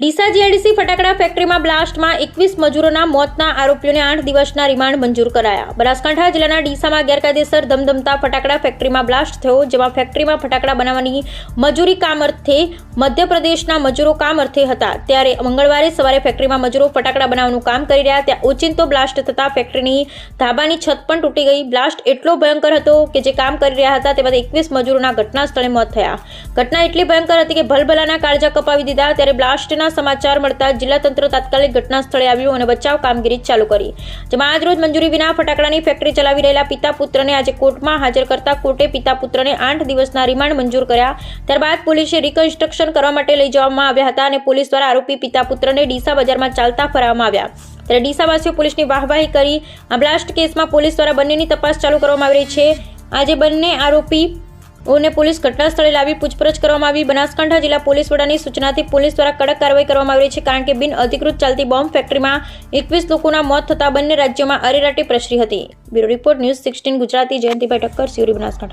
Deesa GIDC ફટાકડા ફેક્ટરીમાં બ્લાસ્ટમાં એકવીસ મજૂરોના મોતના આરોપીઓને આઠ દિવસના રિમાન્ડ મંજૂર કરાયા. બનાસકાંઠા જિલ્લાના ડીસામાં ગેરકાયદેસર ધમધમતા ફટાકડા ફેક્ટરીમાં બ્લાસ્ટ થયો, જેમાં ફેક્ટરીમાં ફટાકડા બનાવવાની મજૂરી કામ અર્થે મધ્યપ્રદેશના મજૂરો કામ અર્થે હતા. ત્યારે મંગળવારે સવારે ફેક્ટરીમાં મજૂરો ફટાકડા બનાવવાનું કામ કરી રહ્યા, ત્યાં ઓચિંતો બ્લાસ્ટ થતાં ફેક્ટરીની ધાબાની છત પણ તૂટી ગઈ. બ્લાસ્ટ એટલો ભયંકર હતો કે જે કામ કરી રહ્યા હતા તેમાંથી એકવીસ મજૂરોના ઘટના સ્થળે મોત થયા. ઘટના એટલી ભયંકર હતી કે ભલભલાના કાળજા કપાવી દીધા, ત્યારે બ્લાસ્ટના સમાચાર મળતા જિલ્લા તંત્ર તાત્કાલિક ઘટના સ્થળે આવ્યું અને બચાવ કામગીરી ચાલુ કરી. જેમાં આજ રોજ મંજૂરી વિના ફટાકડાની ફેક્ટરી ચલાવી રહેલા પિતા પુત્રને આજે કોર્ટમાં હાજર કરતા કોર્ટે પિતા પુત્રને આઠ દિવસના રિમાન્ડ મંજૂર કર્યા. ત્યારબાદ પોલીસે રિકન્સ્ટ્રક્શન કરવા માટે લઈ જવામાં આવ્યા હતા અને પોલીસ દ્વારા આરોપી પિતા પુત્રને ડીસા બજારમાં ચાલતા ફરાવવામાં આવ્યા. ત્યારે ડીસાવાસીઓ પોલીસની વાહવાહી કરી. આ બ્લાસ્ટ કેસમાં પોલીસ દ્વારા બંનેની તપાસ ચાલુ કરવામાં આવી રહી છે. આજે બંને આરોપી ઓને પોલીસ ઘટના સ્થળે લાવી પૂછપરછ કરવામાં આવી. બનાસકાંઠા જિલ્લા પોલીસ વડાની સૂચનાથી પોલીસ દ્વારા કડક કાર્યવાહી કરવામાં આવી રહી છે કારણ કે બિન અધિકૃત ચાલતી બોમ્બ ફેક્ટરીમાં એકવીસ લોકોના મોત થતા બંને રાજ્યોમાં અરેરાટી પ્રસરી હતી. Bureau report news sixteen Gujarati. Jayantibhai Thakkar Sivri Banaskantha.